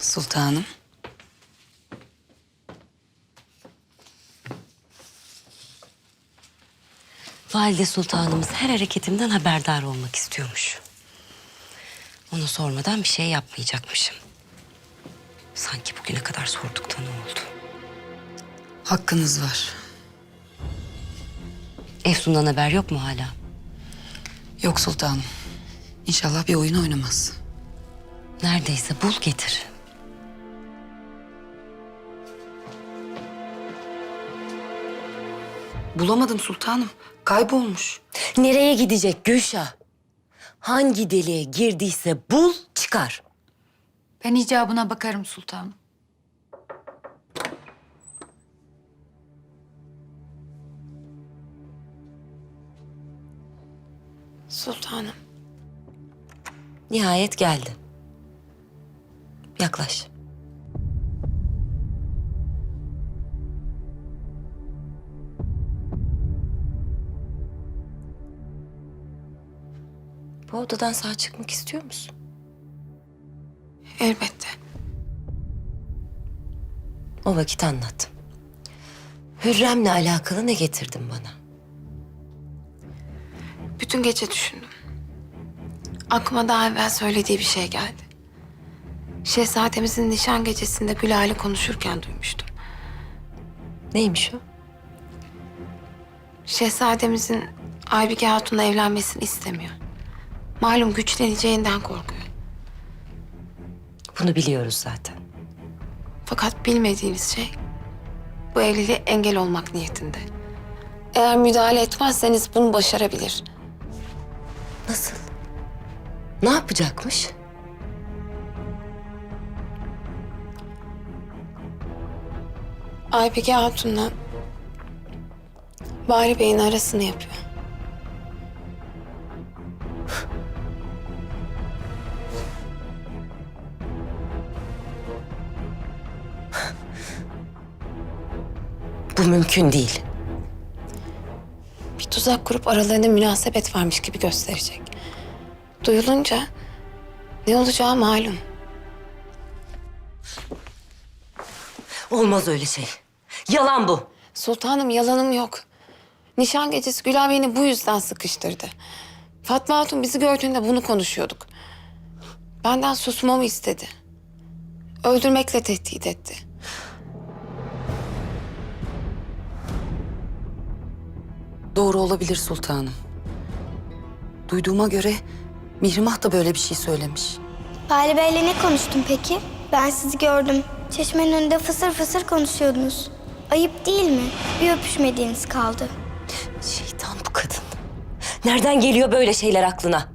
Sultanım. Valide Sultanımız her hareketimden haberdar olmak istiyormuş. Onu sormadan bir şey yapmayacakmışım. Sanki bugüne kadar sorduk da ne oldu? Hakkınız var. Efsun'dan haber yok mu hala? Yok sultanım. İnşallah bir oyun oynamaz. Neredeyse bul getir. Bulamadım sultanım. Kaybolmuş. Nereye gidecek Gülşah? Hangi deliğe girdiyse bul çıkar. Ben icabına bakarım sultanım. Sultanım. Nihayet geldi. Yaklaş. Bu odadan sağ çıkmak istiyor musun? Elbette. O vakit anlat. Hürrem'le alakalı ne getirdin bana? Bütün gece düşündüm. Aklıma daha evvel söylediği bir şey geldi. Şehzademizin nişan gecesinde Gülal'i konuşurken duymuştum. Neymiş o? Şehzademizin Aybike Hatun'la evlenmesini istemiyor. Malum güçleneceğinden korkuyor. Bunu biliyoruz zaten. Fakat bilmediğimiz şey bu evliliğe engel olmak niyetinde. Eğer müdahale etmezseniz bunu başarabilir. Nasıl? Ne yapacakmış? Aybike Hatun'la Bari Bey'in arasını yapıyor. Bu mümkün değil. Bir tuzak kurup aralarında münasebet varmış gibi gösterecek. Duyulunca ne olacağı malum. Olmaz öyle şey. Yalan bu. Sultanım yalanım yok. Nişan gecesi Gülay beni bu yüzden sıkıştırdı. Fatma Hatun bizi gördüğünde bunu konuşuyorduk. Benden susmamı istedi. Öldürmekle tehdit etti. Doğru olabilir sultanım. Duyduğuma göre Mihrimah da böyle bir şey söylemiş. Bali Bey'le ne konuştun peki? Ben sizi gördüm. Çeşmenin önünde fısır fısır konuşuyordunuz. Ayıp değil mi? Bir öpüşmediğiniz kaldı. Şeytan bu kadın. Nereden geliyor böyle şeyler aklına?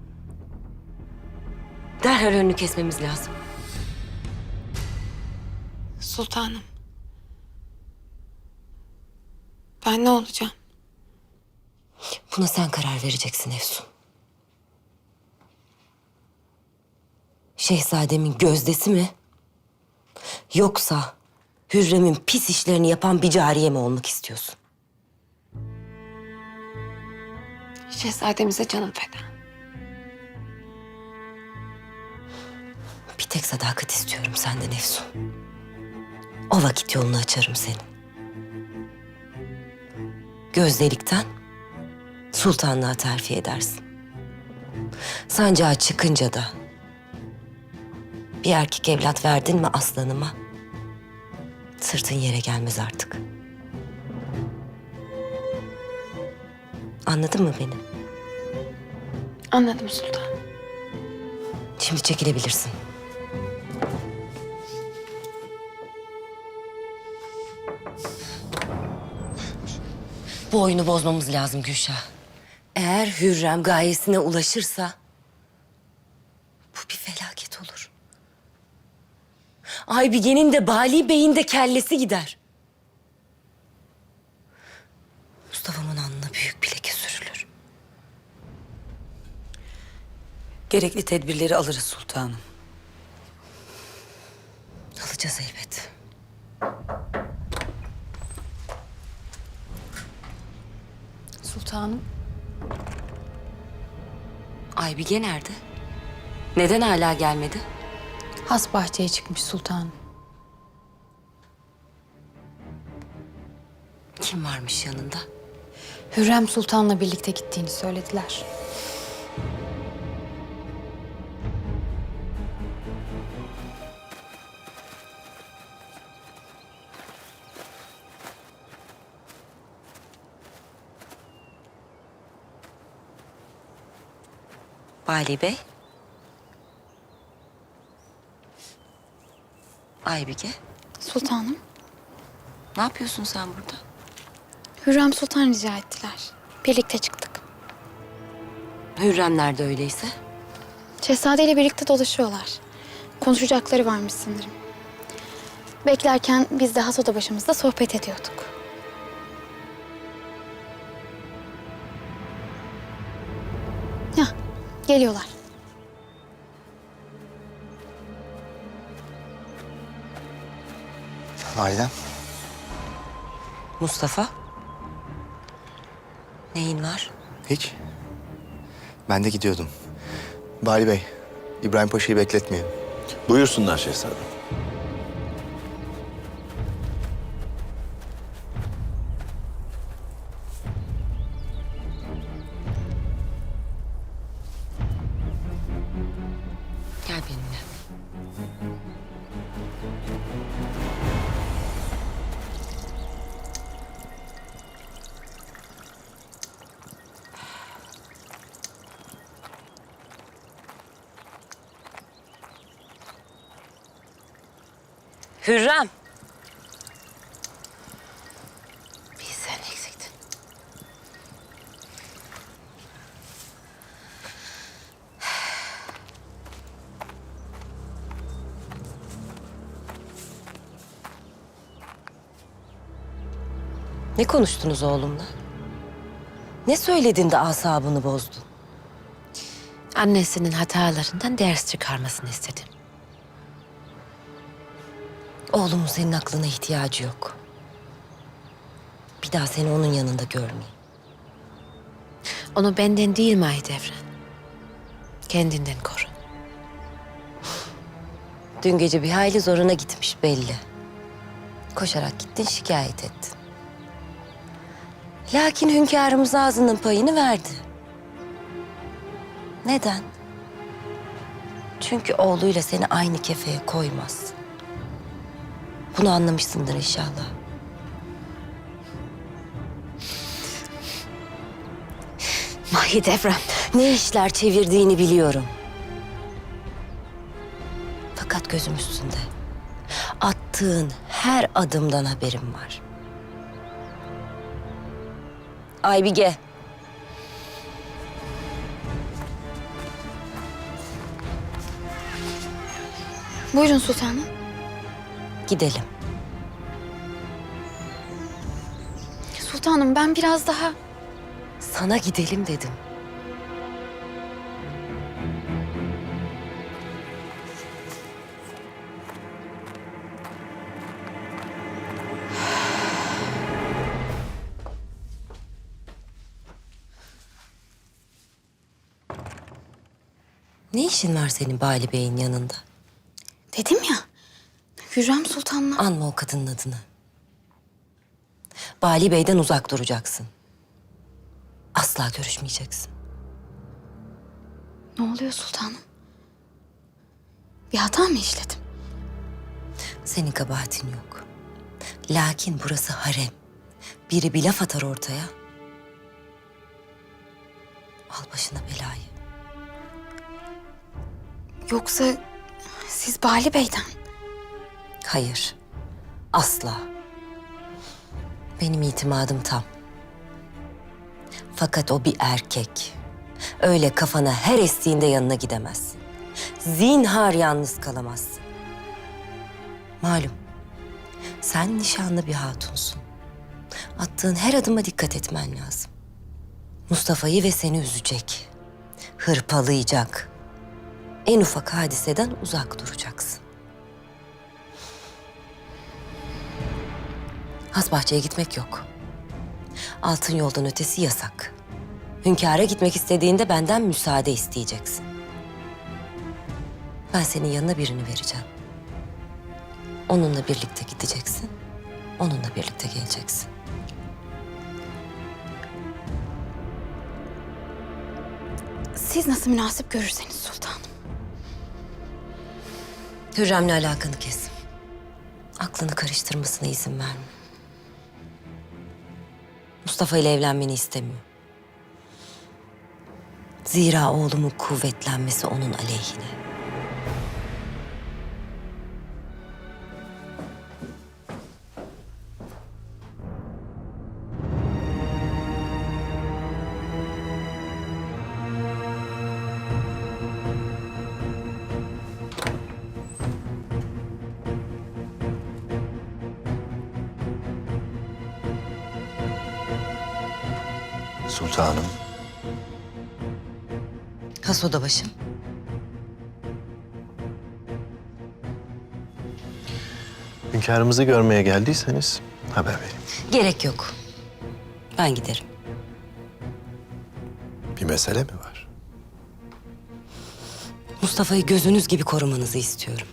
Derhal önünü kesmemiz lazım. Sultanım. Ben ne olacağım? Buna sen karar vereceksin Efsun. Şehzademin gözdesi mi? Yoksa Hürrem'in pis işlerini yapan bir cariye mi olmak istiyorsun? Şehzademize canım feda. Bir tek sadakat istiyorum senden Efsun. O vakit yolunu açarım senin. Gözdelikten sultanlığa terfi edersin. Sancağa çıkınca da bir erkek evlat verdin mi aslanıma sırtın yere gelmez artık. Anladın mı beni? Anladım sultanım. Şimdi çekilebilirsin. Bu oyunu bozmamız lazım Gülşah. Eğer Hürrem gayesine ulaşırsa... Aybige'nin de Bali Bey'in de kellesi gider. Mustafa'mın anına büyük bir leke sürülür. Gerekli tedbirleri alırız sultanım. Alacağız elbet. Sultanım. Aybige nerede? Neden hala gelmedi? Has bahçeye çıkmış sultanım. Kim varmış yanında? Hürrem Sultan'la birlikte gittiğini söylediler. Bali Bey. Aybige, Sultanım, ne yapıyorsun sen burada? Hürrem Sultan rica ettiler. Birlikte çıktık. Hürrem nerede öyleyse? Şehzade ile birlikte dolaşıyorlar. Konuşacakları varmış sanırım. Beklerken biz de has oda başımızda sohbet ediyorduk. Ya, geliyorlar. Validem. Mustafa. Neyin var? Hiç. Ben de gidiyordum. Bali Bey, İbrahim Paşa'yı bekletmeyelim. Buyursunlar şehzadem. Hürrem. Bir sen eksiktin. Ne konuştunuz oğlumla? Ne söyledin de asabını bozdun? Annesinin hatalarından ders çıkarmasını istedim. Oğlumun senin aklına ihtiyacı yok. Bir daha seni onun yanında görmeyeyim. Onu benden değil Mahidevran. Kendinden koru. Dün gece bir hayli zoruna gitmiş belli. Koşarak gittin şikayet ettin. Lakin hünkârımız ağzının payını verdi. Neden? Çünkü oğluyla seni aynı kefeye koymaz. Bunu anlamışsındır inşallah. Mahidevran. Ne işler çevirdiğini biliyorum. Fakat gözüm üstünde. Attığın her adımdan haberim var. Aybige. Buyurun sultanım. Gidelim. Sultanım ben biraz daha... Sana gidelim dedim. Ne işin var senin Bali Bey'in yanında? Dedim ya, Hürrem Sultan'la... Anma o kadının adını. Bali Bey'den uzak duracaksın. Asla görüşmeyeceksin. Ne oluyor sultanım? Bir hata mı işledim? Senin kabahatin yok. Lakin burası harem. Biri bir laf atar ortaya. Al başına belayı. Yoksa siz Bali Bey'den... Hayır. Asla. Benim itimadım tam. Fakat o bir erkek. Öyle kafana her estiğinde yanına gidemezsin. Zinhar yalnız kalamazsın. Malum. Sen nişanlı bir hatunsun. Attığın her adıma dikkat etmen lazım. Mustafa'yı ve seni üzecek. Hırpalayacak. En ufak hadiseden uzak duracaksın. Has bahçeye gitmek yok. Altın yoldan ötesi yasak. Hünkâr'a gitmek istediğinde benden müsaade isteyeceksin. Ben senin yanına birini vereceğim. Onunla birlikte gideceksin. Onunla birlikte geleceksin. Siz nasıl münasip görürseniz sultanım. Hürrem'le alakanı kes. Aklını karıştırmasına izin verme. Mustafa ile evlenmeni istemiyor. Zira oğlumun kuvvetlenmesi onun aleyhine. Has oda başım. Hünkârımızı görmeye geldiyseniz haber vereyim. Gerek yok. Ben giderim. Bir mesele mi var? Mustafa'yı gözünüz gibi korumanızı istiyorum.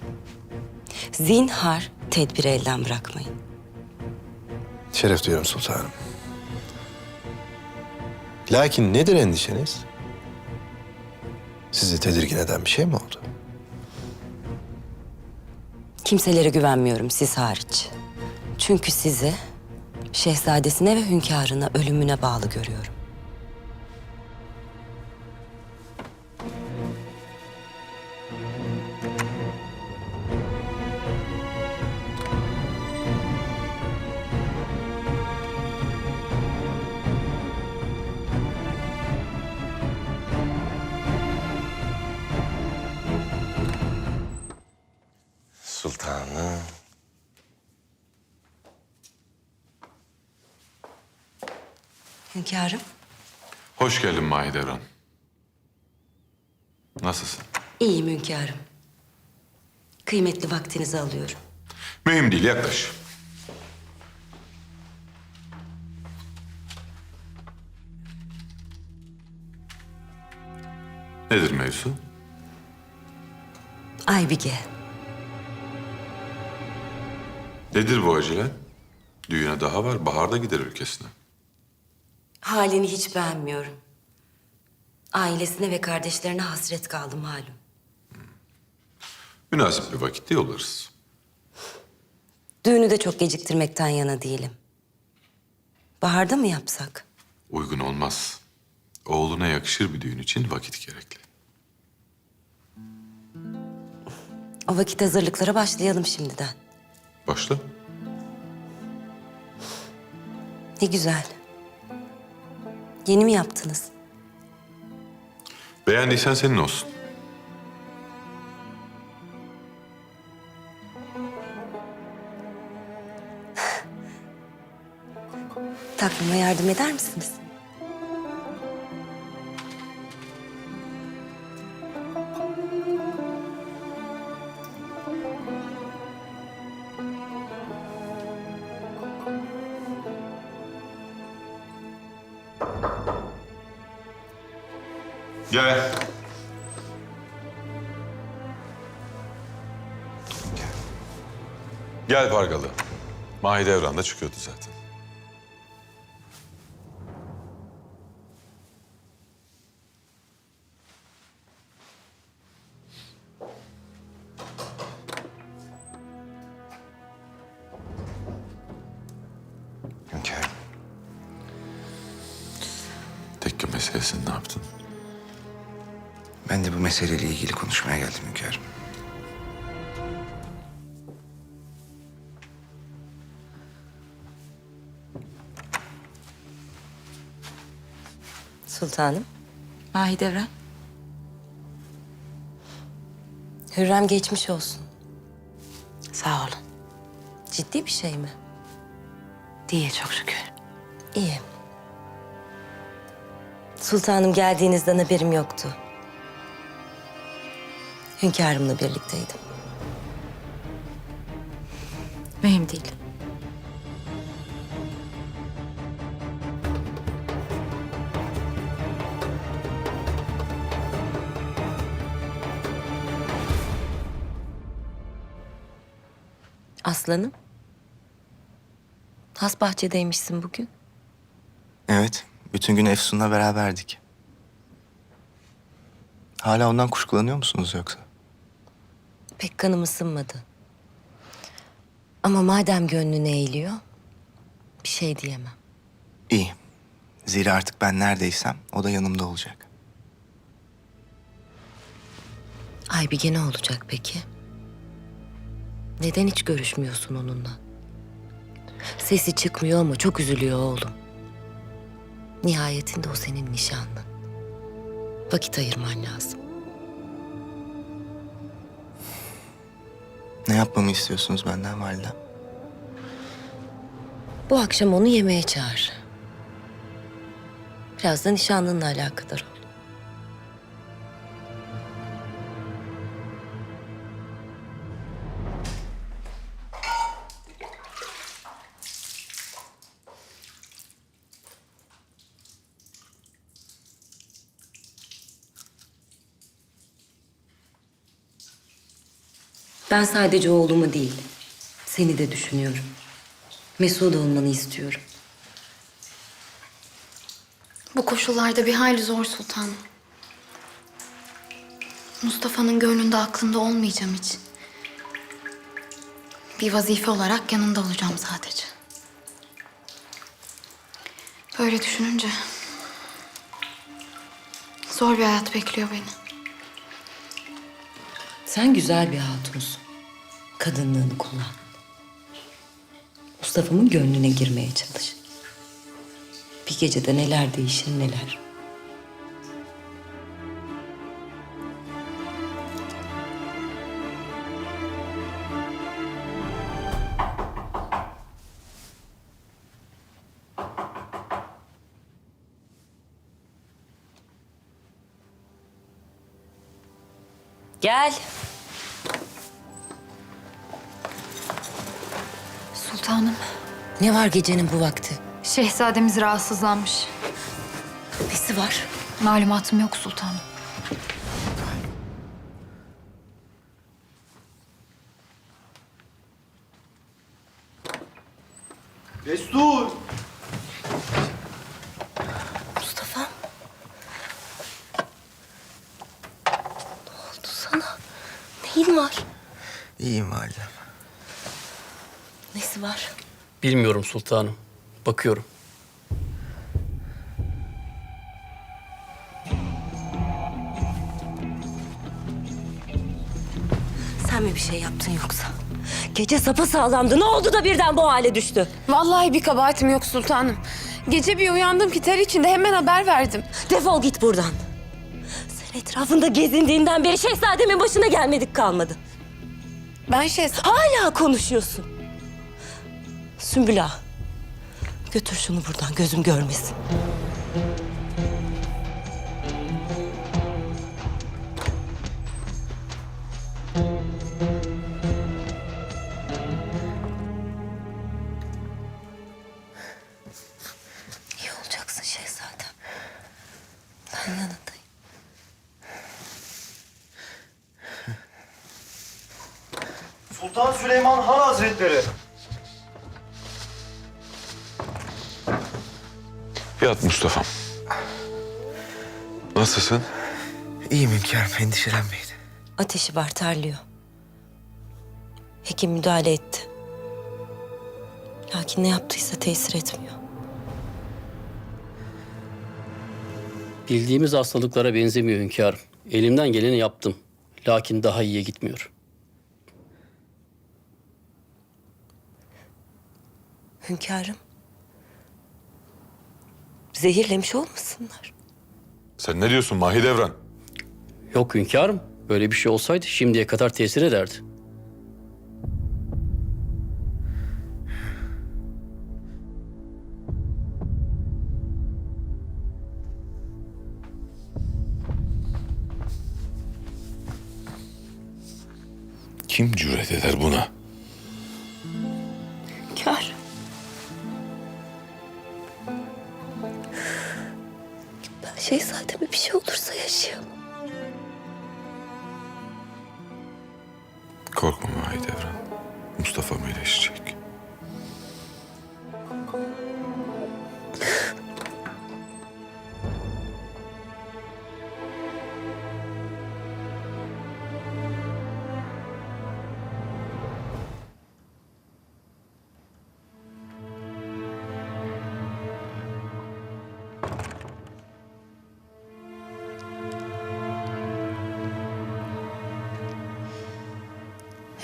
Zinhar tedbiri elden bırakmayın. Şeref duyuyorum sultanım. Lakin nedir endişeniz? Sizi tedirgin eden bir şey mi oldu? Kimselere güvenmiyorum siz hariç. Çünkü sizi şehzadesine ve hünkârına ölümüne bağlı görüyorum. Hünkârım. Hoş geldin Mahidevran. Nasılsın? İyiyim hünkârım. Kıymetli vaktinizi alıyorum. Mühim değil, yaklaş. Nedir mevzu? Aybige. Nedir bu acele? Düğüne daha var, baharda gider ülkesine. Halini hiç beğenmiyorum. Ailesine ve kardeşlerine hasret kaldım malum. Münasip bir vakitte yollarız. Düğünü de çok geciktirmekten yana değilim. Baharda mı yapsak? Uygun olmaz. Oğluna yakışır bir düğün için vakit gerekli. O vakit hazırlıklara başlayalım şimdiden. Başla. Ne güzel. Yeni mi yaptınız? Beğendiysen senin olsun. Takvime yardım eder misiniz? Gel. Gel Pargalı. Mahidevran da çıkıyordu zaten. Ben de bu meseleyle ilgili konuşmaya geldim hünkârım. Sultanım. Mahidevran. Hürrem geçmiş olsun. Sağ olun. Ciddi bir şey mi? Değil çok şükür. İyi. Sultanım geldiğinizden haberim yoktu. Hünkârımla birlikteydim. Mühim değil. Aslanım. Has bahçedeymişsin bugün. Evet. Bütün gün Efsun'la beraberdik. Hala ondan kuşkulanıyor musunuz yoksa? Pek kanım ısınmadı. Ama madem gönlüne eğiliyor, bir şey diyemem. İyi. Zira artık ben neredeysem o da yanımda olacak. Aybige ne olacak peki? Neden hiç görüşmüyorsun onunla? Sesi çıkmıyor ama çok üzülüyor oğlum. Nihayetinde o senin nişanlın. Vakit ayırman lazım. Ne yapmamı istiyorsunuz benden validem? Bu akşam onu yemeğe çağır. Biraz da nişanlınla alakadar ol. Ben sadece oğlumu değil, seni de düşünüyorum. Mesut olmanı istiyorum. Bu koşullarda bir hayli zor sultanım. Mustafa'nın gönlünde aklında olmayacağım hiç. Bir vazife olarak yanında olacağım sadece. Böyle düşününce zor bir hayat bekliyor beni. Sen güzel bir hatunsun. Kadınlığını kullan. Mustafa'mın gönlüne girmeye çalış. Bir gecede neler değişir neler. Gel. Sultanım, Ne var gecenin bu vakti? şehzademiz rahatsızlanmış. Nesi var? Malumatım yok sultanım. Mustafa. Ne oldu sana? Neyin var? İyiyim validem. Nesi var? Bilmiyorum sultanım. Bakıyorum. Sen mi bir şey yaptın yoksa? Gece sapa sağlamdı. Ne oldu da birden bu hale düştü? Vallahi bir kabahatim yok sultanım. Gece bir uyandım ki ter içinde hemen haber verdim. Defol git buradan. Sen etrafında gezindiğinden beri şehzademin başına gelmedik kalmadı. Ben şey... Hala konuşuyorsun. Sümbül ağa, Götür şunu buradan gözüm görmesin. İyi olacaksın şehzadem. Ben yanındayım. Sultan Süleyman Han Hazretleri. Yat Mustafa'm. Nasılsın? İyiyim hünkârım, endişelenmeyin. Ateşi var terliyor. Hekim müdahale etti. Lakin ne yaptıysa tesir etmiyor. Bildiğimiz hastalıklara benzemiyor hünkârım. Elimden geleni yaptım. Lakin daha iyiye gitmiyor. Hünkârım. Zehirlemiş olmasınlar. Sen ne diyorsun Mahidevran? Yok hünkârım. Böyle bir şey olsaydı şimdiye kadar tesir ederdi. Kim cüret eder buna? Şehzademe bir şey olursa yaşayamam.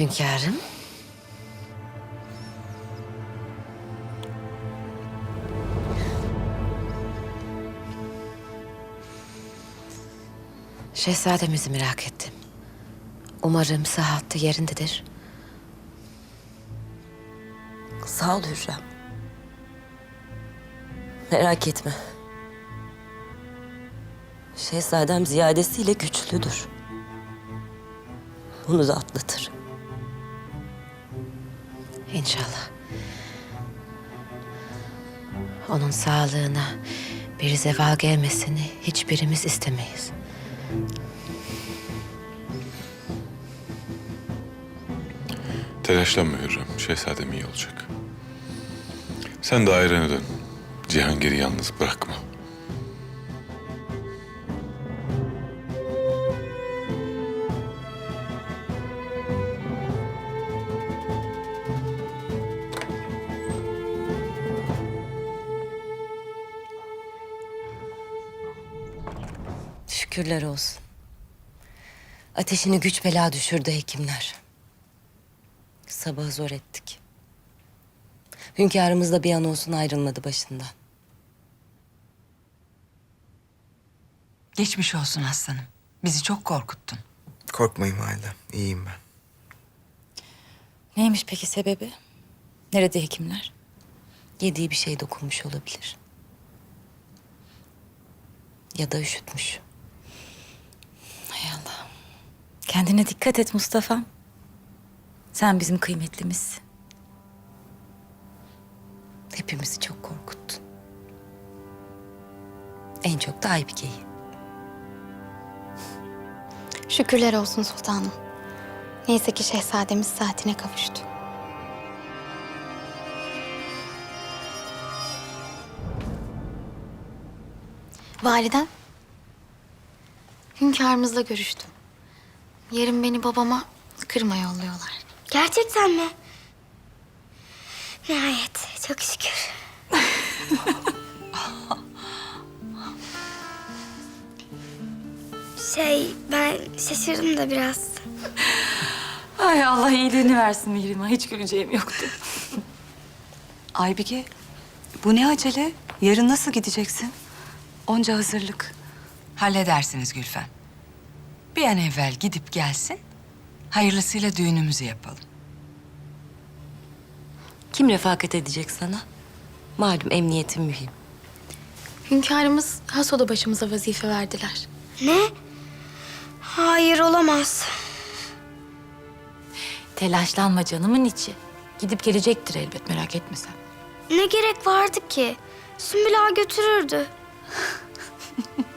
Hünkârım. Şehzademizi merak ettim. Umarım sıhhati yerindedir. Sağ ol Hürrem. Merak etme. Şehzadem ziyadesiyle güçlüdür. Bunu da atlatır. İnşallah. Onun sağlığına bir zeval gelmesini hiçbirimiz istemeyiz. Telaşlanma Hürrem. Şehzadem iyi olacak. Sen dairene dön. Cihangir'i yalnız bırakma. Şükürler olsun. Ateşini güç bela düşürdü hekimler. Sabahı zor ettik. Hünkârımız da bir an olsun ayrılmadı başından. Geçmiş olsun aslanım. Bizi çok korkuttun. Korkmayın validem. İyiyim ben. Neymiş peki sebebi? Nerede hekimler? Yediği bir şey dokunmuş olabilir. Ya da üşütmüş. Hay Allah. Kendine dikkat et Mustafa. Sen bizim kıymetlimizsin. Hepimizi çok korkuttun. En çok da Aybike'yi. Şükürler olsun sultanım. Neyse ki şehzademiz saatine kavuştu. Validem. Hünkârımızla görüştüm. Yarın beni babama kırma yolluyorlar. Gerçekten mi? Nihayet çok şükür. şey ben şaşırdım da biraz. Ay Allah iyiliğini versin Mihrimah. Hiç güleceğim yoktu. Aybike, bu ne acele? Yarın nasıl gideceksin? Onca hazırlık. Halledersiniz Gülfem. Bir an evvel gidip gelsin, hayırlısıyla düğünümüzü yapalım. Kim refakat edecek sana? Malum emniyetin mühim. Hünkârımız Haso'da başımıza vazife verdiler. Ne? Hayır olamaz. Telaşlanma canımın içi. Gidip gelecektir elbet merak etme sen. Ne gerek vardı ki? Sümbül Ağa götürürdü.